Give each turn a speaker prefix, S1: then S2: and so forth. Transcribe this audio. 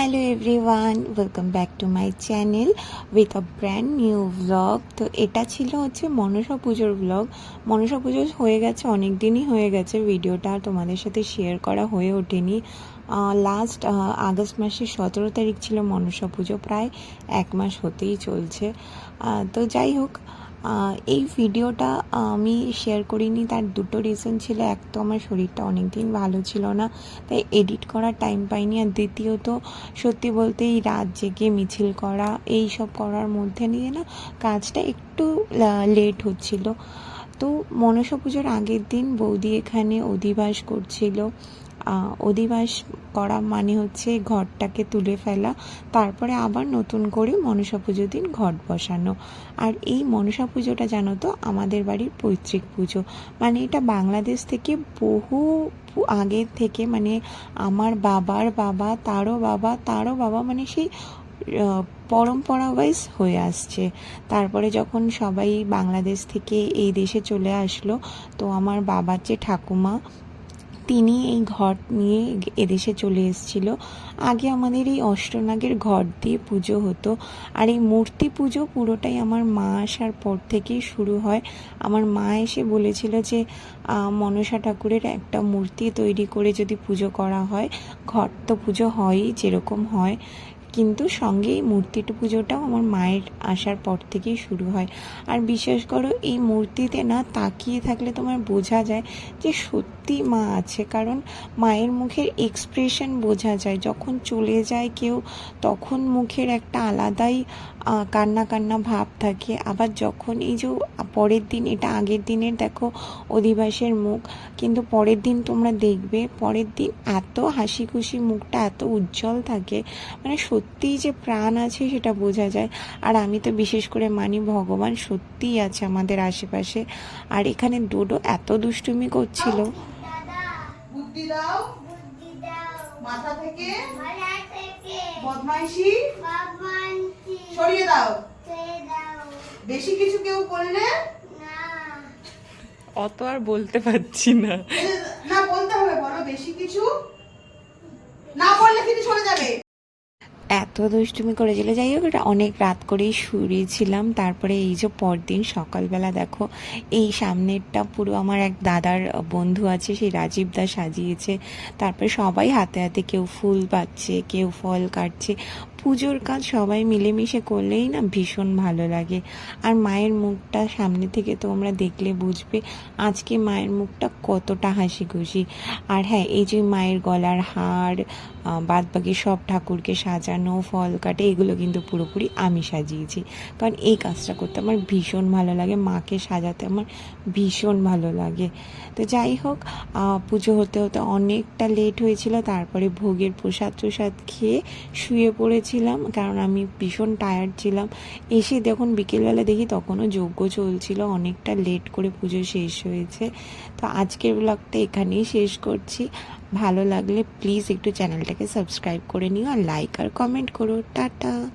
S1: Hello everyone welcome back to my channel with a brand new blog তো এটা ছিল হচ্ছে মনসা পুজোর ব্লগ মনসা পুজো হয়ে গেছে, অনেক দিনই হয়ে গেছে। ভিডিওটা তোমাদের সাথে শেয়ার করা হয়ে ওঠেনি। লাস্ট আগস্ট মাসের সতেরো তারিখ ছিল মনসা পুজো। প্রায় এক মাস হতেই চলছে। তো যাই হোক এই ভিডিওটা আমি শেয়ার করিনি, তার দুটো রিজন ছিল, এক তো আমার শরীরটা অনেক দিন ভালো ছিল না, তাই এডিট করার টাইম পাইনি, আর দ্বিতীয়ত সত্যি বলতে এই রাত জেগে মিছিল করা, এই সব করার মধ্যে নিয়ে না কাজটা একটু লেট হচ্ছিল। তো মনসা পুজোর আগের দিন বৌদি এখানে অধিবাস করছিল অধিবাস করা মানে হচ্ছে ঘরটাকে তুলে ফেলা, তারপরে আবার নতুন করে মনসা পুজোর দিন ঘট বসানো। আর এই মনসা পুজোটা জানো তো, আমাদের বাড়ির পৈতৃক পুজো। মানে এটা বাংলাদেশ থেকে বহু আগের থেকে মানে আমার বাবার বাবা, তারও বাবা তারও বাবা মানে সেই পরম্পরা ওয়াইজ হয়ে আসছে। তারপরে যখন সবাই বাংলাদেশ থেকে এই দেশে চলে আসলো, তো আমার বাবার যে ঠাকুমা তিনি এই ঘট নিয়ে এদেশে চলে এসেছিল। আগে আমাদের এই অষ্টনাগের ঘট দিয়ে পুজো হতো। আর এই মূর্তি পুজো পুরোটাই আমার মা আসার পর থেকেই শুরু হয়। আমার মা এসে বলেছিল যে মনসা ঠাকুরের একটা মূর্তি তৈরি করে যদি পুজো করা হয় ঘট তো পুজো হয়ই, যেরকম হয়। কিন্তু সঙ্গে এই মূর্তিটা পুজোটাও আমার মায়ের আসার পর থেকেই শুরু হয়। আর বিশেষ করো, এই মূর্তিতে না তাকিয়ে থাকলে তোমার বোঝা যায় যে সত্যি মা আছে। কারণ মায়ের মুখের এক্সপ্রেশন বোঝা যায়। যখন চলে যায় কেউ, তখন মুখের একটা আলাদাই কান্না কান্না ভাব থাকে। আবার যখন এই যে, পরের দিন, এটা আগের দিনের দেখো অধিবাসের মুখ, কিন্তু পরের দিন তোমরা দেখবে, পরের দিন এত হাসি খুশি মুখটা এত উজ্জ্বল থাকে মানে সত্যিই যে প্রাণ আছে সেটা বোঝা যায়। আর আমি তো বিশেষ করে মানি ভগবান সত্যিই আছে আমাদের আশেপাশে। আর এখানে ডোডো এত দুষ্টুমি করছিল।
S2: দাও।
S3: বুদ্ধি দাও।
S2: মাথা থেকে।
S3: মাথা থেকে।
S2: বদমাইশি। সরিয়ে দাও। বেশি কিছু কেউ করলে?
S3: না।
S1: অত আর বলতে পারছি না।
S2: না বলতে হবে বলো বেশি কিছু? না বললে কিন্তু সরে যাবে।
S1: এত দুষ্টুমি করেছিল। যাই হোক, এটা অনেক রাত করেই শুয়েছিলাম। তারপরে এই যে পরদিন সকালবেলা দেখো, এই সামনেরটা পুরো আমার এক দাদার বন্ধু আছে, সেই রাজীব দা সাজিয়েছে। তারপরে সবাই হাতে হাতে কেউ ফুল পাচ্ছে, কেউ ফল কাটছে। পুজোর কাজ সবাই মিলেমিশে করলেই না ভীষণ ভালো লাগে। আর মায়ের মুখটা সামনে থেকে তোমরা দেখলে বুঝবে আজকে মায়ের মুখটা কতটা হাসি খুশি আর হ্যাঁ এই যে মায়ের গলার হার বাদ বাকি সব ঠাকুরকে সাজানো, ফল কাটে, এগুলো কিন্তু পুরোপুরি আমি সাজিয়েছি। কারণ এই কাজটা করতে আমার ভীষণ ভালো লাগে, মাকে সাজাতে আমার ভীষণ ভালো লাগে। তো যাই হোক পুজো হতে হতে অনেকটা লেট হয়েছিল, তারপরে ভোগের প্রসাদ প্রসাদ খেয়ে শুয়ে পড়েছিলাম কারণ আমি ভীষণ টায়ার্ড ছিলাম। এসে যখন বিকেলবেলা দেখি তখনও যজ্ঞ চলছিল, অনেকটা লেট করে পুজো শেষ হয়েছে। তো আজকের ব্লগটা এখানেই শেষ করছি। ভালো লাগলে প্লিজ একটু চ্যানেলটাকে সাবস্ক্রাইব করে নিও আর লাইক আর কমেন্ট করো। টাটা!